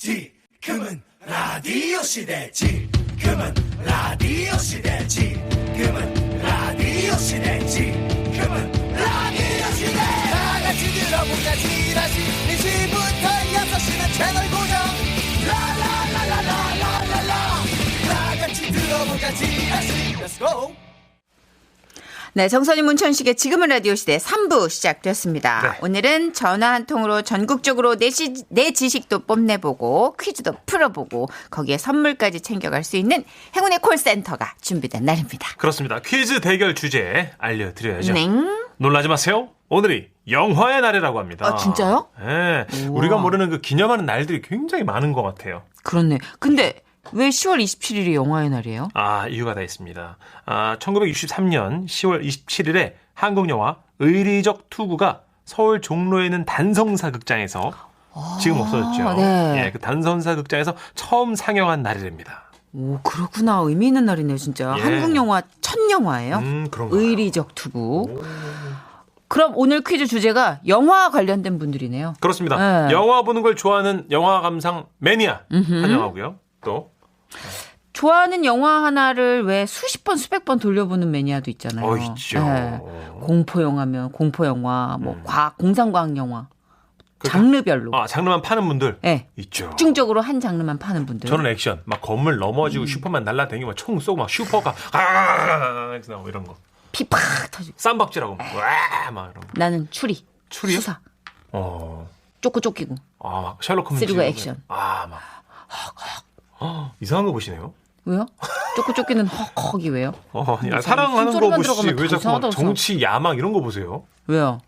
지금은 라디오 시대 지금은 라디오 시대 지금은 라디오 시대 지금은 라디오 시대. 다 같이 들어보자 지라시 1시부터 6시는 채널 고정. 라라라라라라라 다 같이 들어보자 지라시 Let's 네, 정선희 문천식의 지금은 라디오 시대 3부 시작됐습니다. 네. 오늘은 전화 한 통으로 전국적으로 내, 시, 내 지식도 뽐내보고 퀴즈도 풀어보고 거기에 선물까지 챙겨갈 수 있는 행운의 콜센터가 준비된 날입니다. 그렇습니다. 퀴즈 대결 주제 알려드려야죠. 네. 놀라지 마세요. 오늘이 영화의 날이라고 합니다. 아, 진짜요? 네. 우리가 모르는 그 기념하는 날들이 굉장히 많은 것 같아요. 그렇네. 근데 왜 10월 27일이 영화의 날이에요? 아, 이유가 다 있습니다. 아, 1963년 10월 27일에 한국 영화 의리적 투구가 서울 종로에 있는 단성사 극장에서 지금 없어졌죠. 네. 예, 그 단성사 극장에서 처음 상영한 날이랍니다. 오, 그렇구나. 의미 있는 날이네요, 진짜. 예. 한국 영화 첫 영화예요. 음, 그런가. 의리적 투구. 그럼 오늘 퀴즈 주제가 영화 관련된 분들이네요. 그렇습니다. 네. 영화 보는 걸 좋아하는 영화 감상 매니아 환영하고요. 또 좋아하는 영화 하나를 왜 수십 번, 수백 번 돌려보는 매니아도 있잖아요. 어, 있죠. 네. 공포 영화면 공포 영화, 뭐 음. 과학, 공상과학 영화, 그러니까- 장르별로. 아, 장르만 파는 분들 네. 있죠. 집중적으로 한 장르만 파는 분들. 저는 액션, 막 건물 넘어지고 슈퍼만 날라다니고 총 쏘고 막 슈퍼가 아 나오고 이런 거. 피팍 터지고. 쌈박질하고 막, 와, 막 이런 거. 나는 추리, 추리요? 수사, 어, 쫓고 쫓기고. 아, 막 셜록 홈즈. 쓰리고 액션. 거. 아, 막. 어, 이상한 거 보시네요. 왜요? 쫓고 쫓기는 헉헉이 왜요? 어, 무슨 사랑하는 거 보시지 왜다 자꾸 정치 야망 이런 거 보세요? 왜요?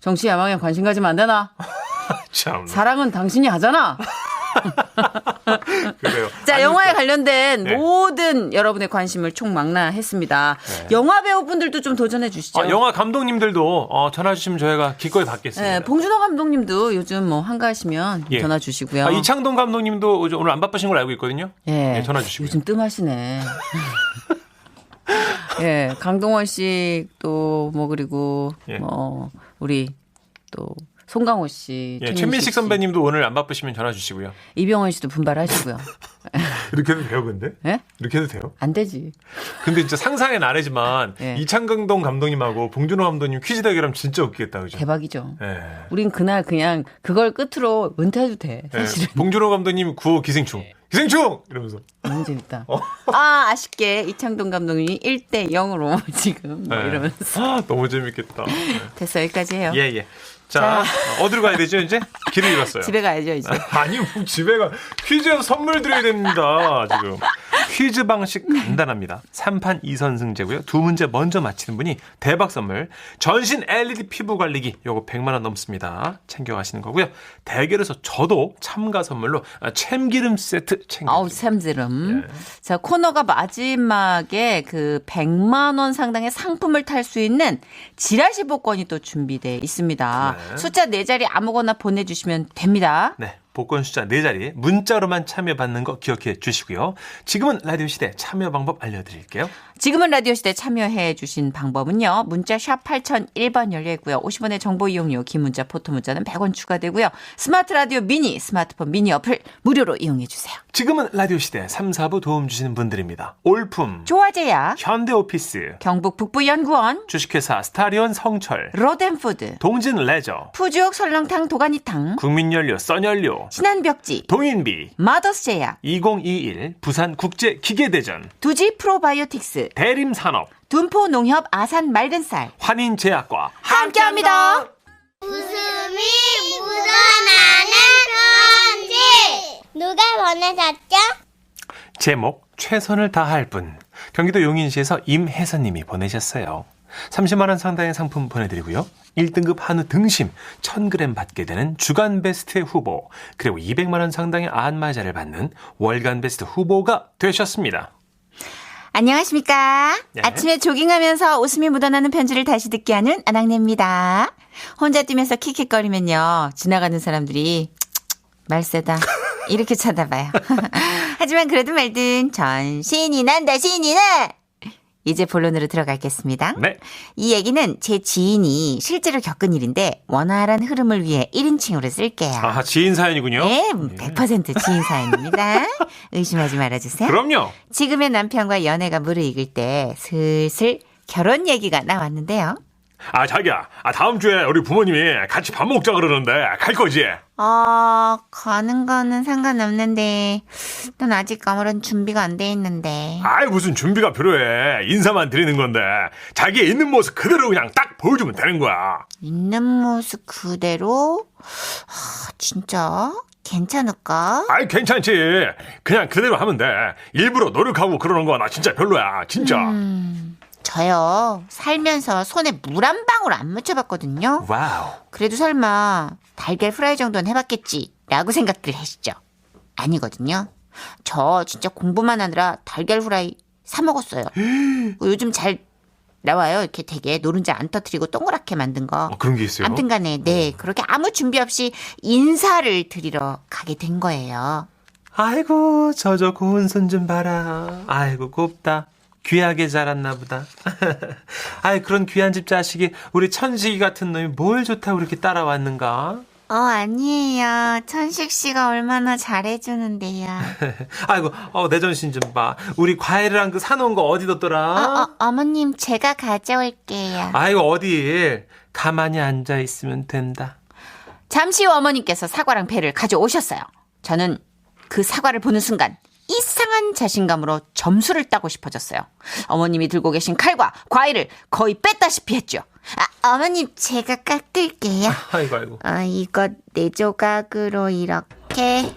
정치 야망에 관심 가지면 안 되나? 참 사랑은 당신이 하잖아. 그래요. 자, 아니, 영화에 또- 관련된 네. 모든 여러분의 관심을 총망라했습니다. 영화 배우분들도 좀 도전해 주시죠. 아, 영화 감독님들도 어, 전화 주시면 저희가 기꺼이 받겠습니다. 네, 봉준호 감독님도 요즘 뭐 한가하시면 예. 전화 주시고요. 아, 이창동 감독님도 오늘 안 바쁘신 걸로 알고 있거든요. 예. 네, 전화 주시고요. 요즘 뜸하시네. 예, 강동원 씨 또 뭐 그리고 예. 뭐 우리 또 송강호 씨, 예, 최민식 씨, 선배님도 오늘 안 바쁘시면 전화 주시고요. 이병헌 씨도 분발하시고요. 이렇게 해도 돼요, 근데? 예? 이렇게 해도 돼요? 안 되지. 근데 진짜 상상의 나래지만 예. 이창동 감독님하고 봉준호 감독님 퀴즈 대결하면 진짜 웃기겠다, 그죠? 대박이죠. 예. 우린 그날 그냥 그걸 끝으로 은퇴해도 돼. 예. 사실은. 봉준호 감독님 구호 기생충. 기생충! 이러면서. 너무 재밌다. 어. 아, 아쉽게 이창동 감독님이 1대 0으로 지금 뭐 예. 이러면서. 아, 너무 재밌겠다. 됐어, 여기까지 해요. 예, 예. 자, 어디로 가야 되죠, 이제? 길을 잃었어요. 집에 가야죠, 이제. 아니, 뭐 집에 가. 퀴즈에서 선물 드려야 됩니다, 지금. 퀴즈 방식 간단합니다. 3판 2선승제고요. 두 문제 먼저 맞히는 분이 대박 선물. 전신 LED 피부 관리기. 요거 100만 원 넘습니다. 챙겨 가시는 거고요. 대결에서 저도 참가 선물로 아, 참기름 세트 챙겨. 아우, 샘지름. 예. 자, 코너가 마지막에 그 100만 원 상당의 상품을 탈 수 있는 지라시 복권이 또 준비되어 있습니다. 네. 숫자 4자리 아무거나 보내주시면 됩니다. 네. 복권 숫자 4자리 문자로만 참여 받는 거 기억해 주시고요. 지금은 라디오 시대 참여 방법 알려드릴게요. 지금은 라디오 시대 참여해 주신 방법은요. 문자 샵 8001번 열려 있고요. 50원의 정보 이용료, 긴 문자, 포토 문자는 100원 추가되고요. 스마트 라디오 미니, 스마트폰 미니 어플 무료로 이용해 주세요. 지금은 라디오 시대 3, 4부 도움 주시는 분들입니다. 올품, 조화제야, 현대오피스, 경북 북부연구원, 주식회사 스타리온 성철, 로덴푸드, 동진 레저, 푸주옥 설렁탕 도가니탕, 국민연료, 써연료, 신한벽지, 동인비, 마더스제야, 2021 부산국제기계대전, 두지 프로바이오틱스, 대림산업, 둔포농협 아산 맑은쌀 환인제약과 함께합니다. 웃음이 묻어나는 편지 누가 보내셨죠? 제목 최선을 다할 분 경기도 용인시에서 임혜선님이 보내셨어요. 30만 원 상당의 상품 보내드리고요. 1등급 한우 등심 1000g 받게 되는 주간 베스트 후보 그리고 200만 원 상당의 안마자를 받는 월간 베스트 후보가 되셨습니다. 안녕하십니까. 네. 아침에 조깅하면서 웃음이 묻어나는 편지를 다시 듣게 하는 아낙네입니다. 혼자 뛰면서 킥킥거리면요. 지나가는 사람들이 말세다. 이렇게 쳐다봐요. 하지만 그래도 말든 전 신이 난다 신이 나. 이제 본론으로 들어가겠습니다. 네. 이 얘기는 제 지인이 실제로 겪은 일인데 원활한 흐름을 위해 1인칭으로 쓸게요. 아, 지인 사연이군요. 네, 100% 지인 사연입니다. 의심하지 말아주세요. 그럼요. 지금의 남편과 연애가 무르익을 때 슬슬 결혼 얘기가 나왔는데요. 아, 자기야. 아, 다음 주에 우리 부모님이 같이 밥 먹자 그러는데 갈 거지? 아, 가는 거는 상관없는데, 난 아직 아무런 준비가 안 돼 있는데. 아이, 무슨 준비가 필요해. 인사만 드리는 건데. 자기의 있는 모습 그대로 그냥 딱 보여주면 되는 거야. 있는 모습 그대로? 아, 진짜? 괜찮을까? 아이, 괜찮지. 그냥 그대로 하면 돼. 일부러 노력하고 그러는 거 나 진짜 별로야. 진짜. 저요, 살면서 손에 물 한 방울 안 묻혀봤거든요. 와우. 그래도 설마 달걀 프라이 정도는 해봤겠지 라고 생각들 하시죠. 아니거든요. 저 진짜 공부만 하느라 달걀 프라이 사 먹었어요. 요즘 잘 나와요. 이렇게 되게 노른자 안 터트리고 동그랗게 만든 거. 어, 그런 게 있어요? 아무튼 간에 네 그렇게 아무 준비 없이 인사를 드리러 가게 된 거예요. 아이고, 저 저 고운 손 좀 봐라. 아이고, 곱다. 귀하게 자랐나 보다. 아이, 그런 귀한 집 자식이 우리 천식이 같은 놈이 뭘 좋다고 이렇게 따라왔는가? 어 아니에요. 천식 씨가 얼마나 잘해주는데요. 아이고, 어, 내 전신 좀 봐. 우리 과일이랑 그 사놓은 거 어디 뒀더라? 어, 어머님 제가 가져올게요. 아이고, 어디. 가만히 앉아 있으면 된다. 잠시 후 어머님께서 사과랑 배를 가져오셨어요. 저는 그 사과를 보는 순간 이상한 자신감으로 점수를 따고 싶어졌어요. 어머님이 들고 계신 칼과 과일을 거의 뺐다시피 했죠. 아, 어머님 제가 깎을게요. 아이고, 아이고. 아, 이거 네 조각으로 이렇게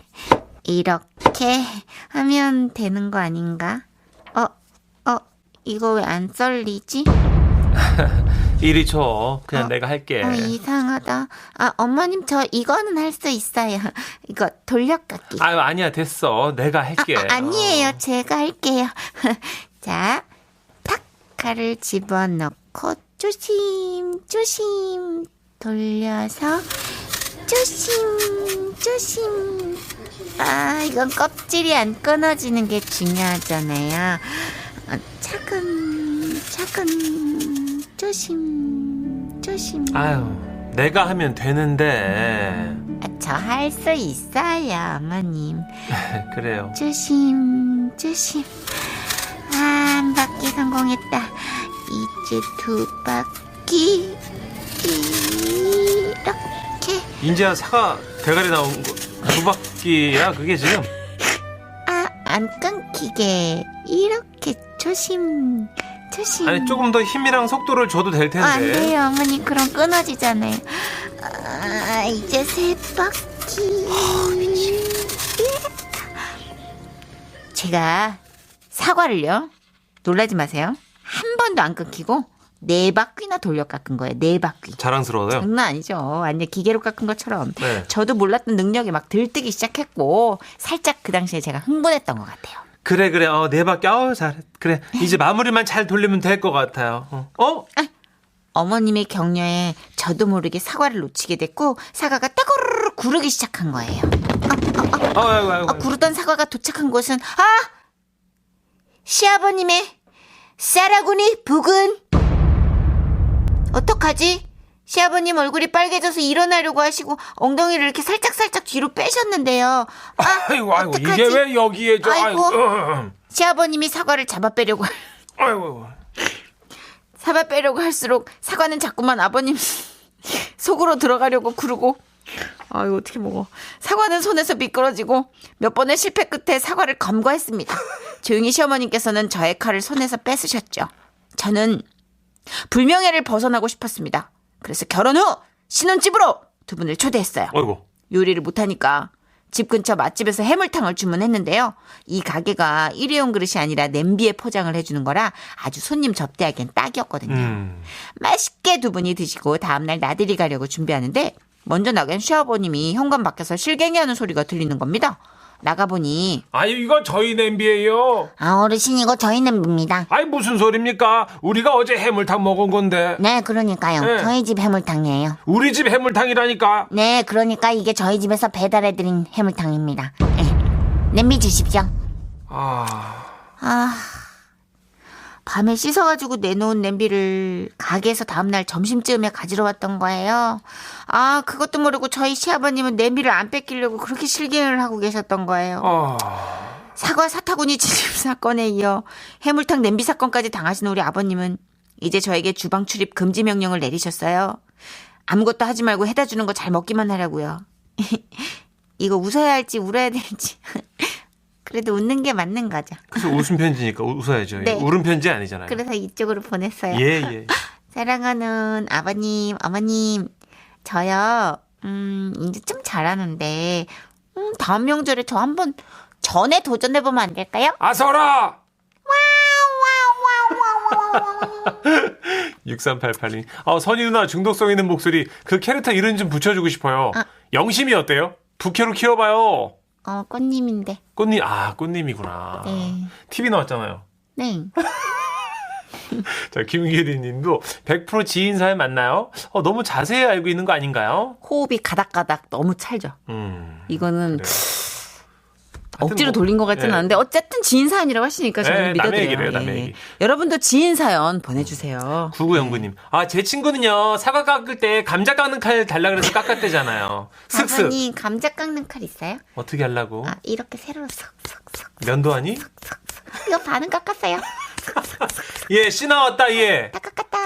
이렇게 하면 되는 거 아닌가? 어, 어, 이거 왜 안 썰리지? 이리 줘. 그냥 어, 내가 할게. 어, 이상하다. 아, 어머님 저 이거는 할 수 있어요. 이거 돌려깎기. 아유, 아니야, 됐어. 내가 할게. 아, 아 니에요. 제가 할게요. 자, 탁 칼을 집어넣고 조심 조심 돌려서 조심 조심. 아, 이건 껍질이 안 끊어지는 게 중요하잖아요. 어, 차근 차근 조심 조심. 아유, 내가 하면 되는데. 저 할 수 있어요, 어머님. 그래요. 조심, 조심. 아, 한 바퀴 성공했다. 이제 두 바퀴. 이렇게. 인지야 사과 대가리 나온 거 두 바퀴야 그게 지금 아, 안 끊기게. 이렇게 조심, 조심. 아니 조금 더 힘이랑 속도를 줘도 될 텐데 안 돼요, 어머니. 그럼 끊어지잖아요. 아, 이제 세 바퀴. 제가 사과를요. 놀라지 마세요. 한 번도 안 끊기고 네 바퀴나 돌려 깎은 거예요. 네 바퀴. 자랑스러워요 장난 아니죠. 완전 기계로 깎은 것처럼. 네. 저도 몰랐던 능력이 막 들뜨기 시작했고 살짝 그 당시에 제가 흥분했던 것 같아요. 그래 그래 어 네 바퀴 어우 잘 그래 이제 마무리만 잘 돌리면 될 것 같아요 어? 어? 어머님의 격려에 저도 모르게 사과를 놓치게 됐고 사과가 따고르르 구르기 시작한 거예요. 어, 아이고 아이고 아, 구르던 사과가 도착한 곳은 아 시아버님의 쌀아구니 부근 어떡하지? 시아버님 얼굴이 빨개져서 일어나려고 하시고 엉덩이를 이렇게 살짝 살짝 뒤로 빼셨는데요. 아, 아이고 아이고 어떡하지? 이게 왜 여기에 저 아이고. 아이고. 어, 시아버님이 사과를 잡아 빼려고 아이고. 잡아 빼려고 할수록 사과는 자꾸만 아버님 속으로 들어가려고 구르고. 아유 어떻게 먹어. 사과는 손에서 미끄러지고 몇 번의 실패 끝에 사과를 검거했습니다. 조용히 시어머님께서는 저의 칼을 손에서 뺏으셨죠. 저는 불명예를 벗어나고 싶었습니다 그래서 결혼 후 신혼집으로 두 분을 초대했어요 아이고 요리를 못하니까 집 근처 맛집에서 해물탕을 주문했는데요. 이 가게가 일회용 그릇이 아니라 냄비에 포장을 해주는 거라 아주 손님 접대하기엔 딱이었거든요. 음. 맛있게 두 분이 드시고 다음날 나들이 가려고 준비하는데 먼저 나간 시아버님이 현관 밖에서 실갱이하는 소리가 들리는 겁니다. 나가보니 아니 이거 저희 냄비예요 아 어르신 이거 저희 냄비입니다. 아니 무슨 소리입니까 우리가 어제 해물탕 먹은 건데 네 그러니까요. 네. 저희 집 해물탕이에요. 우리 집 해물탕이라니까 네 그러니까 이게 저희 집에서 배달해드린 해물탕입니다. 네. 냄비 주십시오. 아 아, 밤에 씻어가지고 내놓은 냄비를 가게에서 다음날 점심쯤에 가지러 왔던 거예요. 아, 그것도 모르고 저희 시아버님은 냄비를 안 뺏기려고 그렇게 실갱을 하고 계셨던 거예요. 아, 사과 사타구니 진입 사건에 이어 해물탕 냄비 사건까지 당하신 우리 아버님은 이제 저에게 주방 출입 금지 명령을 내리셨어요. 아무것도 하지 말고 해다 주는 거 잘 먹기만 하라고요. 이거 웃어야 할지 울어야 될지. 그래도 웃는 게 맞는 거죠. 그래서 웃음 편지니까 우- 웃어야죠. 네. 울음 편지 아니잖아요. 그래서 이쪽으로 보냈어요. 예, 예. 사랑하는 아버님, 어머님, 저요, 음, 이제 좀 잘하는데, 음, 다음 명절에 저 한번 전에 도전해보면 안 될까요? 아서라! 6388님. 아, 선희 누나 중독성 있는 목소리. 그 캐릭터 이름 좀 붙여주고 싶어요. 아. 영심이 어때요? 부캐로 키워봐요. 어, 꽃님인데. 꽃님, 아, 꽃님이구나. 네. TV 나왔잖아요. 네. 자, 김기리 님도 100% 지인 사연 맞나요? 어, 너무 자세히 알고 있는 거 아닌가요? 호흡이 가닥가닥 너무 찰죠. 음. 이거는 그래요. 억지로 뭐, 돌린 것 같지는 예. 않은데 어쨌든 지인 사연이라고 하시니까 저는 예, 믿어드려요. 얘기래요, 남의 예. 얘기. 여러분도 지인 사연 보내주세요. 구구연구님. 아, 제 친구는요, 사과 깎을 때 감자 깎는 칼 달라 그래서 깎았대잖아요. 슥슥. 아버님, 감자 깎는 칼 있어요? 어떻게 하려고? 아, 이렇게 세로로 석석석. 면도하니? 이거 반은 깎았어요. 예, 씨 나왔다, 예. 다 깎았다.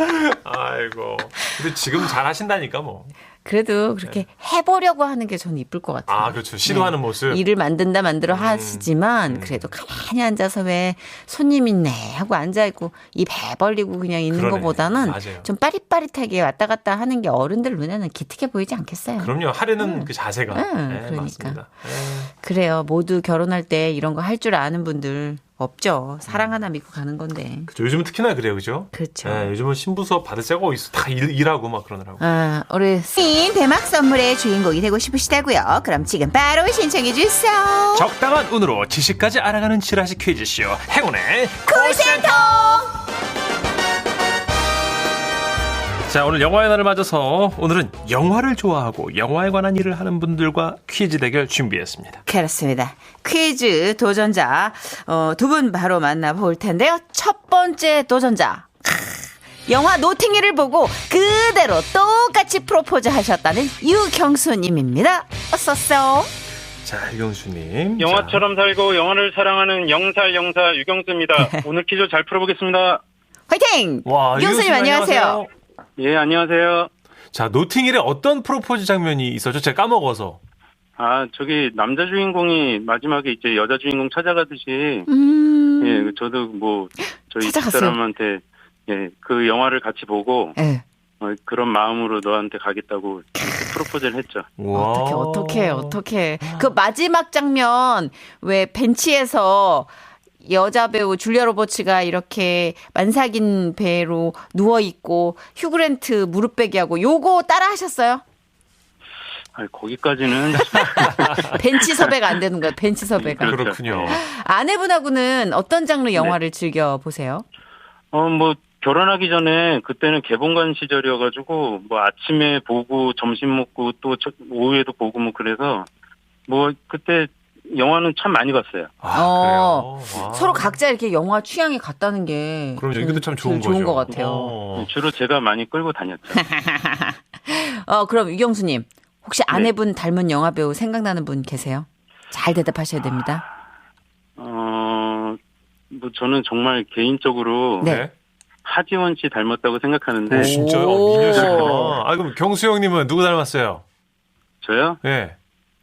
아이고. 근데 지금 잘 하신다니까, 뭐. 그래도 그렇게 해보려고 하는 게 저는 이쁠 것 같아요. 아, 그렇죠. 시도하는 모습. 네. 일을 만든다 만들어 음. 하시지만 그래도 가만히 앉아서 왜 손님 있네 하고 앉아 있고 입배 벌리고 그냥 있는 그러네. 것보다는 맞아요. 좀 빠릿빠릿하게 왔다 갔다 하는 게 어른들 눈에는 기특해 보이지 않겠어요. 그럼요. 하려는 그 자세가. 음, 네, 그러니까. 네. 그래요. 모두 결혼할 때 이런 거 할 줄 아는 분들 없죠. 사랑 하나 믿고 가는 건데. 그렇죠. 요즘은 특히나 그래요, 그죠? 그렇죠. 네, 요즘은 신부 수업 받을 새가 있어. 다 일, 일하고 막 그러느라고. 아, 우리 신 대막 선물의 주인공이 되고 싶으시다고요? 그럼 지금 바로 신청해 주세요. 적당한 운으로 지식까지 알아가는 지라시 퀴즈쇼. 행운의 콜센터. 자, 오늘 영화의 날을 맞아서 오늘은 영화를 좋아하고 영화에 관한 일을 하는 분들과 퀴즈 대결 준비했습니다. 그렇습니다. 퀴즈 도전자 어, 두 분 바로 만나볼 텐데요. 첫 번째 도전자. 크, 영화 노팅힐을 보고 그대로 똑같이 프로포즈 하셨다는 유경수님입니다. 어서오세요. 자, 유경수님. 영화처럼 살고 영화를 사랑하는 영살 영사 유경수입니다. 오늘 퀴즈 잘 풀어보겠습니다. 화이팅! 자, 와, 유경수님 유경수님 안녕하세요. 예, 안녕하세요. 자, 노팅힐에 어떤 프로포즈 장면이 있었죠? 제가 까먹어서. 아, 저기 남자 주인공이 마지막에 이제 여자 주인공 찾아가듯이 음. 예, 저도 뭐 저희 찾아갔어요? 집사람한테 예, 그 영화를 같이 보고 예. 어, 그런 마음으로 너한테 가겠다고 프로포즈를 했죠. 와. 어떻게 어떻게 어떻게 그 마지막 장면 왜 벤치에서 여자 배우 줄리아 로버츠가 이렇게 만삭인 배로 누워 있고 휴그랜트 무릎 베기 하고 요거 따라 하셨어요? 아, 거기까지는 벤치 섭외가 안 되는 거예요. 벤치 섭외가. 그렇죠. 그렇군요. 아내분하고는 어떤 장르 영화를 즐겨 보세요? 어, 뭐, 결혼하기 전에 그때는 개봉관 시절이어가지고, 뭐, 아침에 보고, 점심 먹고, 또 저- 오후에도 보고, 뭐, 그래서, 뭐, 그때 영화는 참 많이 봤어요. 아, 어. 그래요? 서로 각자 이렇게 영화 취향이 같다는 게 그럼 이것도 참 좋은 거죠. 좋은 것 같아요. 어. 주로 제가 많이 끌고 다녔죠. 어, 그럼 유경수님 혹시 네. 아내분 닮은 영화 배우 생각나는 분 계세요? 잘 대답하셔야 됩니다. 어, 뭐, 저는 정말 개인적으로 네. 하지원 씨 닮았다고 생각하는데, 오, 진짜요? 오. 어, 미녀시구나. 아, 그럼 경수 형님은 누구 닮았어요? 저요? 예.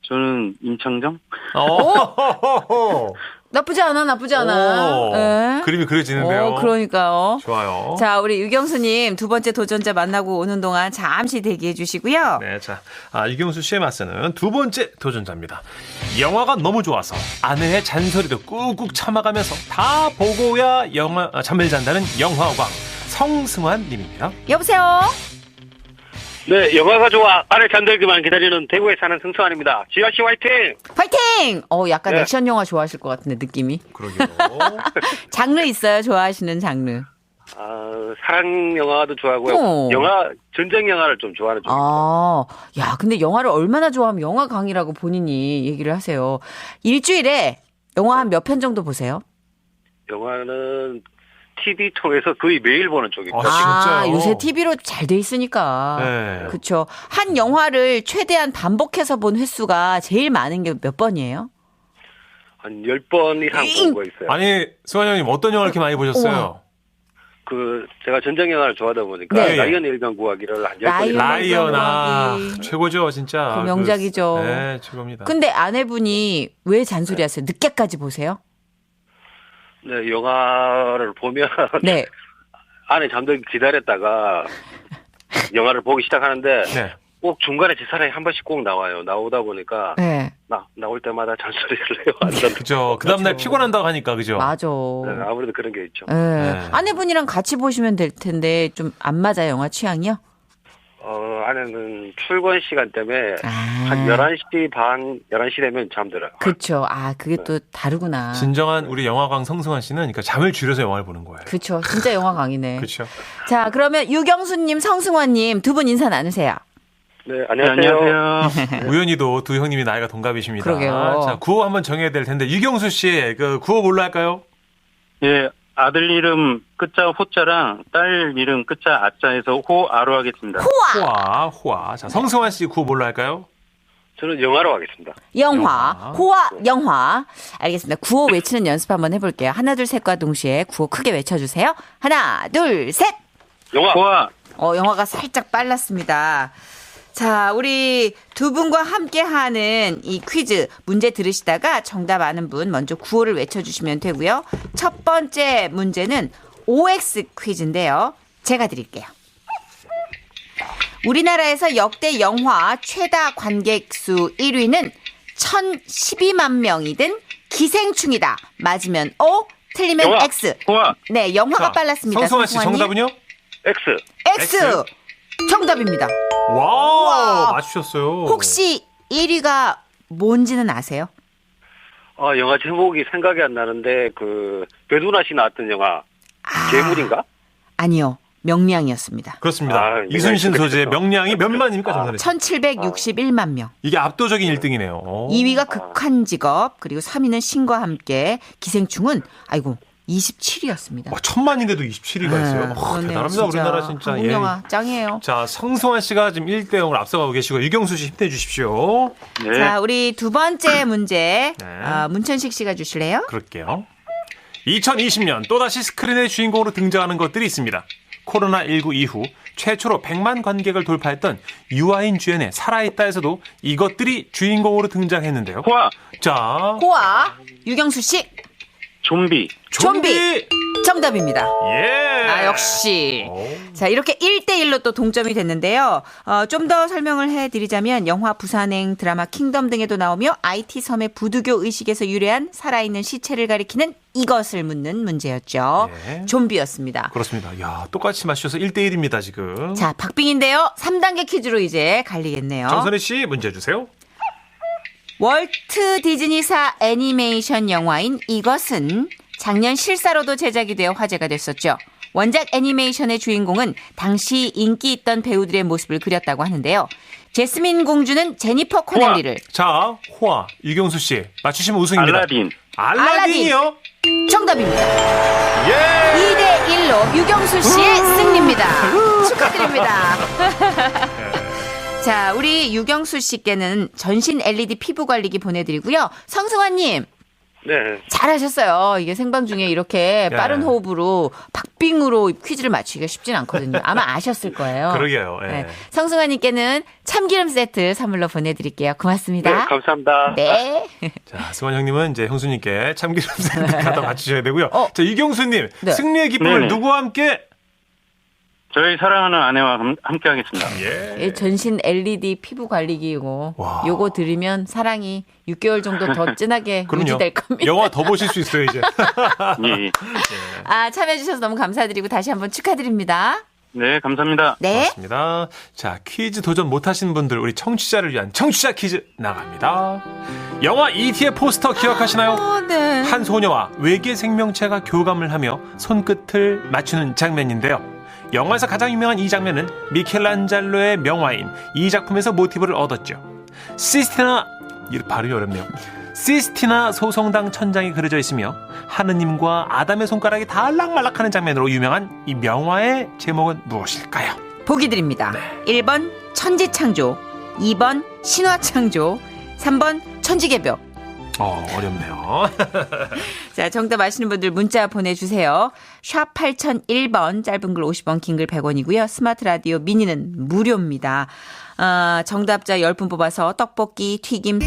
저는 임창정? 어. 나쁘지 않아, 나쁘지 않아. 오. 예. 그림이 그려지는데요. 어, 그러니까요. 좋아요. 자, 우리 유경수님 두 번째 도전자 만나고 오는 동안 잠시 대기해 주시고요. 네, 자, 아, 이경수 씨의 맞서는 두 번째 도전자입니다. 영화가 너무 좋아서 아내의 잔소리도 꾹꾹 참아가면서 다 보고야 영화 아, 잠을 잔다는 영화광 성승환 님입니다. 여보세요? 네, 영화가 좋아. 아래 잠들기만 기다리는 대구에 사는 승수환입니다. 지아씨 화이팅! 파이팅! 어, 약간 네. 액션 영화 좋아하실 것 같은데, 느낌이. 그러게요. 장르 있어요? 좋아하시는 장르. 아, 사랑 영화도 좋아하고요. 어. 영화, 전쟁 영화를 좀 좋아하는 쪽입니다. 아, 야, 근데 영화를 얼마나 좋아하면 영화 강의라고 본인이 얘기를 하세요. 일주일에 영화 한 몇 편 정도 보세요? 영화는 TV 통해서 거의 매일 보는 쪽입니다. 아, 아, 진짜요? 요새 TV로 잘 돼 있으니까. 네. 그렇죠. 한 영화를 최대한 반복해서 본 횟수가 제일 많은 게 몇 번이에요? 한 10번 이상 본 거 있어요. 아니, 수환 형님 어떤 영화 이렇게 많이 보셨어요? 그 제가 전쟁 영화를 좋아하다 보니까 네. 라이언 일병 구하기를 한 10번 라이언 라이언, 아, 최고죠, 진짜. 그 명작이죠. 그, 네, 최고입니다. 근데 아내분이 왜 잔소리하세요? 늦게까지 보세요? 네, 영화를 보면 네. 안에 잠들기 기다렸다가 영화를 보기 시작하는데 네. 꼭 중간에 제 사람이 한 번씩 꼭 나와요. 나오다 보니까 네. 나 나올 때마다 잔소리를 해요. 완전. 그죠. 그 다음 날 피곤한다고 하니까, 그죠? 맞아. 네, 아무래도 그런 게 있죠. 네. 네. 아내분이랑 같이 보시면 될 텐데 좀 안 맞아 요, 영화 취향이요? 어, 아내는 출근 시간 때문에 아. 한 11시 반, 11시 되면 잠들어요. 그렇죠. 아, 그게 또 다르구나. 진정한 우리 영화광 성승환 씨는 그러니까 잠을 줄여서 영화를 보는 거예요. 그렇죠. 진짜 영화 강이네. 그렇죠. 자, 그러면 유경수 님, 성승환 님 두 분 인사 나누세요. 네, 네, 안녕하세요. 안녕하세요. 우연히도 두 형님이 나이가 동갑이십니다. 그러게요. 자, 구호 한번 정해야 될 텐데 유경수 씨, 그 구호 뭘로 할까요? 예, 아들 이름 끝자 호자랑 딸 이름 끝자 아자에서 호아로 하겠습니다. 호아, 호아. 자, 성승환 씨 구호 뭘로 할까요? 저는 영화로 하겠습니다. 영화, 영화. 호화, 영화. 알겠습니다. 구호 외치는 연습 한번 해볼게요. 하나, 둘, 셋과 동시에 구호 크게 외쳐주세요. 하나, 둘, 셋! 영화. 호아, 어, 영화가 살짝 빨랐습니다. 자, 우리 두 분과 함께 하는 이 퀴즈 문제 들으시다가 정답 아는 분 먼저 구호를 외쳐주시면 되고요. 첫 번째 문제는 OX 퀴즈인데요. 제가 드릴게요. 우리나라에서 역대 영화 최다 관객 수 1위는 1012만 명이 든 기생충이다. 맞으면 O, 틀리면 영화. X. 호아, 네, 영화가 자, 빨랐습니다. 성승환 씨. 정답은요? X. X. X. 정답입니다. 와우, 우와. 맞추셨어요. 혹시 1위가 뭔지는 아세요? 어, 영화 제목이 생각이 안 나는데 그 배두나 씨 나왔던 영화 아, 괴물인가? 아니요. 명량이었습니다. 그렇습니다. 아, 이순신 생각했어. 명량이 몇만입니까, 전설에? 1761만 명. 이게 압도적인 1등이네요. 오. 2위가 극한 직업, 그리고 3위는 신과 함께 기생충은 아이고 27위였습니다. 와, 천만인데도 27위가 있어요. 와, 대단합니다, 우리나라 진짜. 한국 예. 영화 짱이에요. 자, 성승환 씨가 지금 1대 0으로 앞서가고 계시고 유경수 씨 힘내주십시오. 네. 자, 우리 두 번째 문제 네. 아, 문천식 씨가 주실래요? 그럴게요. 2020년 또다시 스크린의 주인공으로 등장하는 것들이 있습니다. 코로나19 이후 최초로 100만 관객을 돌파했던 유아인 주연의 살아있다에서도 이것들이 주인공으로 등장했는데요. 호아, 자, 호아 유경수 씨 좀비, 좀비. 정답입니다. 예. 아 역시. 오. 자, 이렇게 1대1로 또 동점이 됐는데요. 어, 좀 더 설명을 해드리자면 영화 부산행 드라마 킹덤 등에도 나오며 IT 섬의 부두교 의식에서 유래한 살아있는 시체를 가리키는 이것을 묻는 문제였죠. 예. 좀비였습니다. 그렇습니다. 야, 똑같이 맞추셔서 1대 1입니다, 지금. 자, 박빙인데요. 3단계 퀴즈로 이제 갈리겠네요. 정선희 씨 문제 주세요. 월트 디즈니사 애니메이션 영화인 이것은 작년 실사로도 제작이 되어 화제가 됐었죠. 원작 애니메이션의 주인공은 당시 인기 있던 배우들의 모습을 그렸다고 하는데요. 제스민 공주는 제니퍼 코넬리를 자, 호아, 유경수 씨 맞추시면 우승입니다. 알라딘, 알라딘이요? 정답입니다. 예. 2대 1로 유경수 씨의 승리입니다. 축하드립니다. 자, 우리 유경수 씨께는 전신 LED 피부 관리기 보내드리고요. 성승환님 네. 잘하셨어요. 이게 생방 중에 이렇게 예. 빠른 호흡으로 박빙으로 퀴즈를 맞추기가 쉽진 않거든요. 아마 아셨을 거예요. 그러게요. 예. 네. 성승환님께는 참기름 세트 선물로 보내드릴게요. 네, 고맙습니다. 감사합니다. 네. 자, 승환 형님은 이제 형수님께 참기름 세트 갖다 맞추셔야 되고요. 어. 자, 이경수님 네. 승리의 기쁨을 네네. 누구와 함께? 저희 사랑하는 아내와 함- 함께하겠습니다. 예. 이 전신 LED 피부 관리기고 와. 요거 들으면 사랑이 6개월 정도 더 진하게. 유지될 겁니다. 영화 더 보실 수 있어요 이제. 예, 예. 아, 참여해 주셔서 너무 감사드리고 다시 한번 축하드립니다. 네, 감사합니다. 네. 맞습니다. 자, 퀴즈 도전 못 하신 분들 우리 청취자를 위한 청취자 퀴즈 나갑니다. 영화 E.T.의 포스터 기억하시나요? 어, 네. 한 소녀와 외계 생명체가 교감을 하며 손끝을 맞추는 장면인데요. 영화에서 가장 유명한 이 장면은 미켈란젤로의 명화인 이 작품에서 모티브를 얻었죠. 시스티나 이 발음이 어렵네요. 시스티나 소송당 천장이 그려져 있으며 하느님과 아담의 손가락이 달락말락하는 장면으로 유명한 이 명화의 제목은 무엇일까요? 보기 드립니다. 1번 천지창조, 2번 신화창조, 3번 천지개벽. 어, 어렵네요. 자, 정답 아시는 분들 문자 보내주세요. 샵 8001번, 짧은 글 50원, 긴 글 100원이고요. 스마트 라디오 미니는 무료입니다. 아, 정답자 10분 뽑아서 떡볶이, 튀김,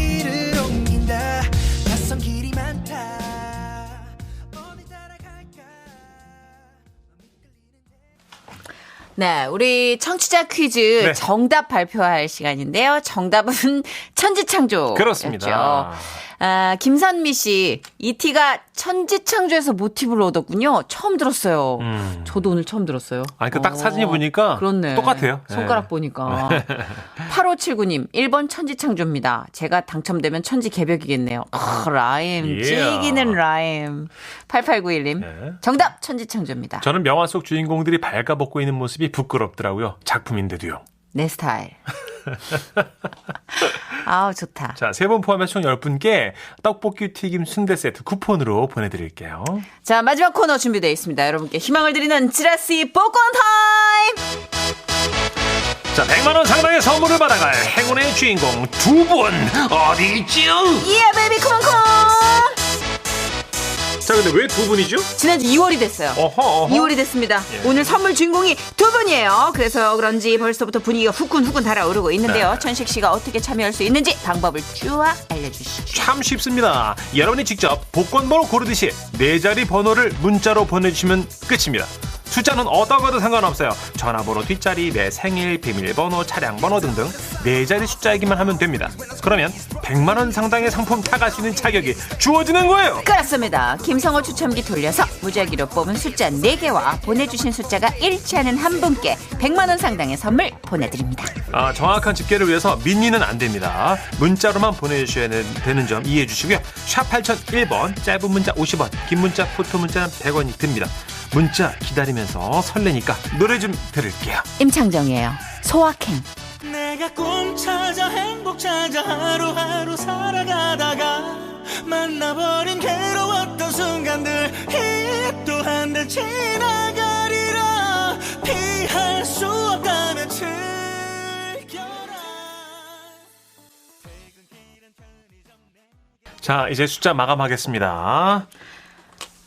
네, 우리 청취자 퀴즈 네. 정답 발표할 시간인데요. 정답은 천지창조. 그렇습니다. 아, 김선미 씨, 이티가 천지창조에서 모티브를 얻었군요. 처음 들었어요. 음. 저도 오늘 처음 들었어요. 아니, 그딱 어, 사진이 보니까 그렇네. 똑같아요. 손가락 네. 보니까. 8579님, 1번 천지창조입니다. 제가 당첨되면 천지 개벽이겠네요. 아, 라임. 예. 찌기는 라임. 8891님, 네. 정답 천지창조입니다. 저는 명화 속 주인공들이 발가벗고 있는 모습이 부끄럽더라고요. 작품인데도요. 내 스타일. 아우, 좋다. 자, 세분 포함해서 총 10분께 떡볶이 튀김 순대 세트 쿠폰으로 보내드릴게요. 자, 마지막 코너 준비되어 있습니다. 여러분께 희망을 드리는 지라시 복권 타임! 자, 100만원 상당의 선물을 받아갈 행운의 주인공 두 분 어디 있지요? 예, 베이비 컴온컴! 자, 근데 왜 두 분이죠? 지난주 2월이 됐어요. 어허, 어허. 2월이 됐습니다. 예. 오늘 선물 주인공이 두 분이에요. 그래서 그런지 벌써부터 분위기가 후끈후끈 달아오르고 있는데요. 네. 천식 씨가 어떻게 참여할 수 있는지 방법을 쫙 알려주시죠. 참 쉽습니다. 여러분이 직접 복권 번호 고르듯이 네 자리 번호를 문자로 보내주시면 끝입니다. 숫자는 어떠거든 상관없어요. 전화번호 뒷자리, 내 생일, 비밀번호, 차량번호 등등 네 자리 숫자이기만 하면 됩니다. 그러면 100만 원 상당의 상품 타갈 수 있는 자격이 주어지는 거예요. 그렇습니다. 김성호 추첨기 돌려서 무작위로 뽑은 숫자 4개와 보내주신 숫자가 일치하는 한 분께 100만 원 상당의 선물 보내드립니다. 아, 정확한 집계를 위해서 민니는 안 됩니다. 문자로만 보내주셔야 되는 점 이해해 주시고요. 샵 8001번, 짧은 문자 50원, 긴 문자, 포토 문자는 100원이 듭니다. 문자 기다리면서 설레니까 노래 좀 들을게요. 임창정이에요. 소확행. 내가 꿈 찾아 행복 찾아 하루하루 살아가다가 만나버린 괴로웠던 순간들 또한달 지나가리라 피할 수 없다면 즐겨라 자, 이제 숫자 마감하겠습니다.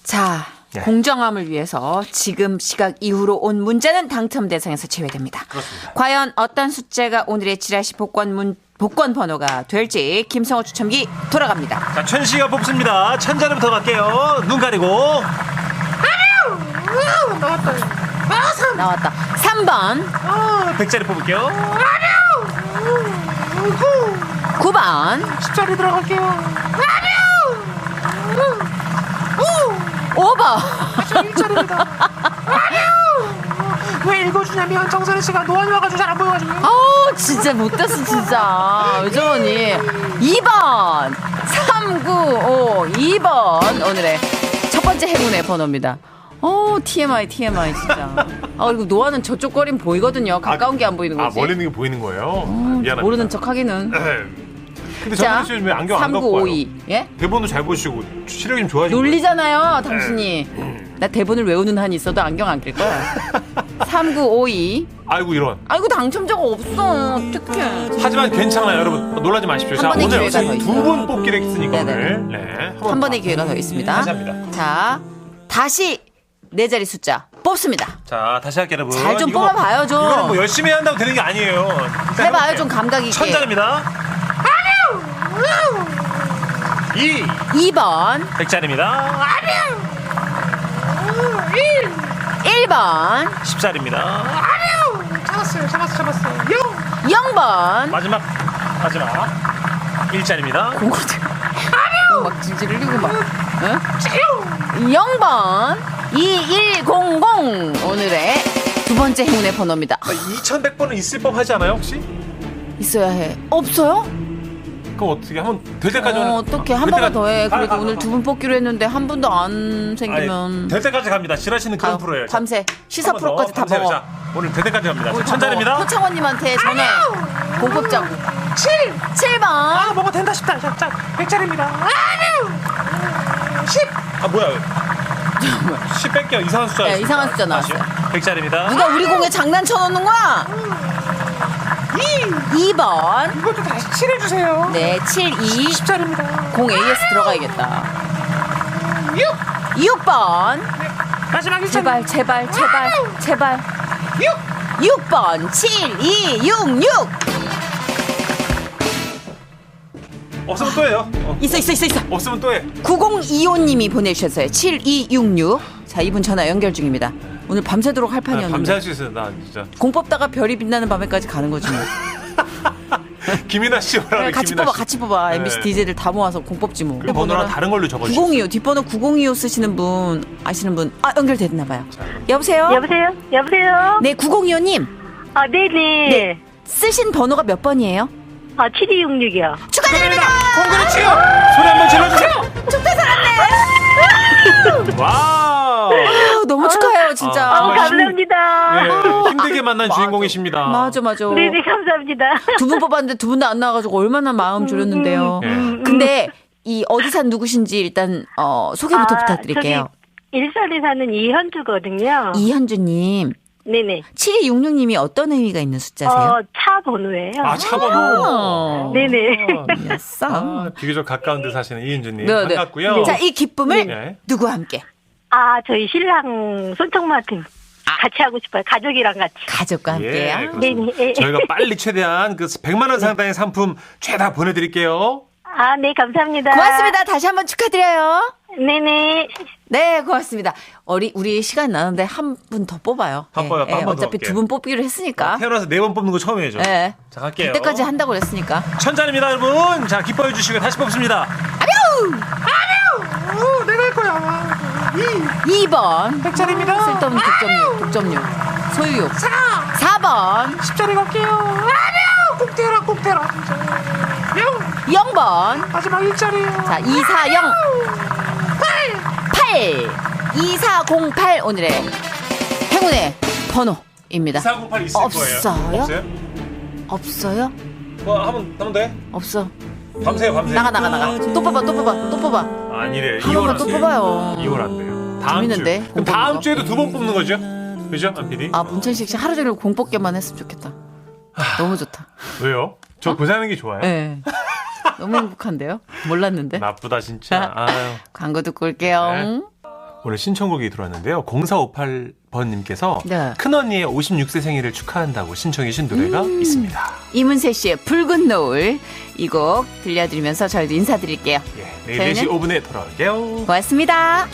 자, 네. 공정함을 위해서 지금 시각 이후로 온 문자는 당첨 대상에서 제외됩니다. 그렇습니다. 과연 어떤 숫자가 오늘의 지라시 복권 문 복권 번호가 될지 김성호 추첨기 돌아갑니다. 자, 천 씨가 뽑습니다. 천자리부터 갈게요. 눈 가리고. 나왔다. 3번, 아, 백자리 뽑을게요. 9번, 십자리 들어갈게요. 5번. 왜 읽어주냐면 정선희 씨가 노안이 와가지고 잘 안 보여가지고. 아우 진짜 못됐어 진짜. 왜 저러니? 2번 395 2번 오늘의 첫 번째 행운의 번호입니다. 어 TMI TMI 진짜. 아 그리고 노아는 저쪽 거리는 보이거든요. 가까운 게 안 보이는 아, 거지? 멀리 있는 게 보이는 거예요? 어, 미안합니다. 모르는 척 하기는 근데 자 정선희 씨왜 안경 안 갖고 와요? 3952 예? 대본도 잘 보시고 시력이 좀 좋아지고. 놀리잖아요 당신이 나 대본을 외우는 한이 있어도 안경 안 낄 거야 3952 아이고 이런. 아이고 당첨자가 없어 어떡해 하지만 괜찮아요, 여러분. 놀라지 마십시오. 한 자, 번의 오늘 기회가 더두분 뽑기로 했으니까 네네. 오늘. 네. 한 번의 기회가 더 있습니다 합니다. 자 다시 네 자리 숫자 뽑습니다 자, 다시 할게요, 여러분. 잘 좀 이거- 뽑아봐요, 좀. 이거는 뭐 열심히 한다고 되는 게 아니에요. 자, 해봐요 해볼게요. 좀 감각 있게 천자입니다. 2 2번 백자리입니다. 1번 10자리입니다. 잡았어요, 잡았어, 잡았어요. 0번 마지막, 마지막. 1자리입니다. 막 질질 흘리고 막 응? 0번 2100 오늘의 두 번째 행운의 번호입니다 2100번은 있을 법 하지 않아요, 혹시? 있어야 해 없어요? 그럼 어떻게 한번 될 때까지 어, 어떻게 한 번만 더해 가, 그래도 가, 오늘 가. 두분 뽑기로 했는데 한 분도 안 생기면 될 때까지 갑니다. 지라시는 그런. 프로예요. 밤새 시사 한번 더, 프로까지 다 밤새. 먹어 자, 오늘 될 때까지 갑니다. 오늘 다 천자리입니다. 먹어. 표창원님한테 전해 공 뽑자고 7번. 아, 뭐가 된다 싶다. 자, 자, 100짜리입니다. 아, 10. 아, 뭐야. 10 뺄게요. 이상한 숫자. 네, 이상한 숫자 나왔어요. 100짜리입니다. 누가 우리 공에 장난쳐 놓는 거야? 2. 2번. 이것도 다시 칠해주세요. 네, 7, 2. 10짜리입니다. 공 AS 들어가야겠다. 6. 6번. 마지막 1짜리. 제발, 제발, 제발, 제발. 6. 6번. 7, 2, 6, 6. 없으면 또 해요. 어, 있어, 있어, 있어, 있어. 없으면 또 해. 9025님이 보내주셨어요. 7266. 자, 이분 전화 연결 중입니다. 오늘 밤새도록 할 아, 판이었는데. 밤새 할 수 있어요. 나 진짜. 공 뽑다가 별이 빛나는 밤에까지 가는 거지 뭐. 김이나 씨. 그래, 같이 뽑아, 같이 뽑아. 네. MBC DJ들 다 모아서 공 뽑지 뭐. 그 번호랑 다른 걸로 적어주세요. 9025 뒷번호 9025 쓰시는 분 아시는 분 아 연결됐나 봐요. 여보세요? 여보세요? 여보세요? 네 9025님 아, 네네. 네. 쓰신 번호가 몇 번이에요? 아, 7266이요. 축하드립니다. 콩그레치요. 소리 한번 질러주세요. 축하 살았네. 와우. 아유, 너무 축하해요 진짜. 아, 아, 정말 감사합니다. 네, 힘들게 만난. 주인공이십니다. 맞아 맞아. 네네, 감사합니다. 두 분 뽑았는데 두 분 다 안 나와가지고 얼마나 마음 졸였는데요. 네. 근데 이 어디 산 누구신지 일단 어, 소개부터 아, 부탁드릴게요. 일산에 사는 이현주거든요. 이현주님, 네네. 7266님이 어떤 의미가 있는 숫자세요? 어, 차 번호예요. 아, 차 번호. 어. 네네. 야싸. 아, 비교적 가까운 데 사시는 이은주님. 네, 네. 반갑고요. 자, 이 기쁨을 네. 누구와 함께? 아, 저희 신랑 손톱마트 같이 하고 싶어요. 가족이랑 같이. 가족과 예, 함께요. 그렇습니다. 네네. 저희가 빨리 최대한 그 100만 원 상당의 상품 최다 보내드릴게요. 아, 네, 감사합니다. 고맙습니다. 다시 한번 축하드려요. 네네. 네, 고맙습니다. 우리 우리 시간 나는데 한 분 더 뽑아요. 한 번요, 한번더 어차피 할게요. 두분 뽑기로 했으니까. 태어나서 네 번 뽑는 거 처음이죠. 네. 자, 갈게요. 그때까지 한다고 그랬으니까. 천잔입니다, 여러분. 자, 기뻐해 주시고 다시 뽑습니다. 2번. 100짜리입니다. 쓸데없는 독점료, 독점료. 소유욕. 4. 번 10짜리 갈게요. 아니요! 꼭 대라, 꼭 대라. 0번. 마지막 1짜리요. 자, 2, 4, 0. 8. 2, 4, 0, 8. 오늘의 행운의 번호입니다. 408 있을 없어요? 거예요. 없어요? 없어요? 뭐, 한번, 더 해? 없어. 밤새요, 밤새. 나가, 나가, 나가. 또 뽑아, 또 뽑아, 또 뽑아. 아니래. 한 번만 또 뽑아요. 2월 안 돼요. 다음 재밌는데, 주. 그럼 공 뽑는 다음 거. 주에도 두 번 뽑는 거죠? 그죠? 안 PD? 아, 문천식 씨 하루 종일 공 뽑기만 했으면 좋겠다. 너무 좋다. 왜요? 저 고생하는 게 좋아요? 네. 너무 행복한데요? 몰랐는데. 나쁘다, 진짜. 아유. 광고 듣고 올게요. 네. 오늘 신청곡이 들어왔는데요. 0458번님께서 네. 큰언니의 56세 생일을 축하한다고 신청해 주신 노래가 음. 있습니다. 이문세 씨의 붉은 노을 이 곡 들려드리면서 저희도 인사드릴게요. 예, 내일 저희는- 4시 5분에 돌아올게요. 고맙습니다.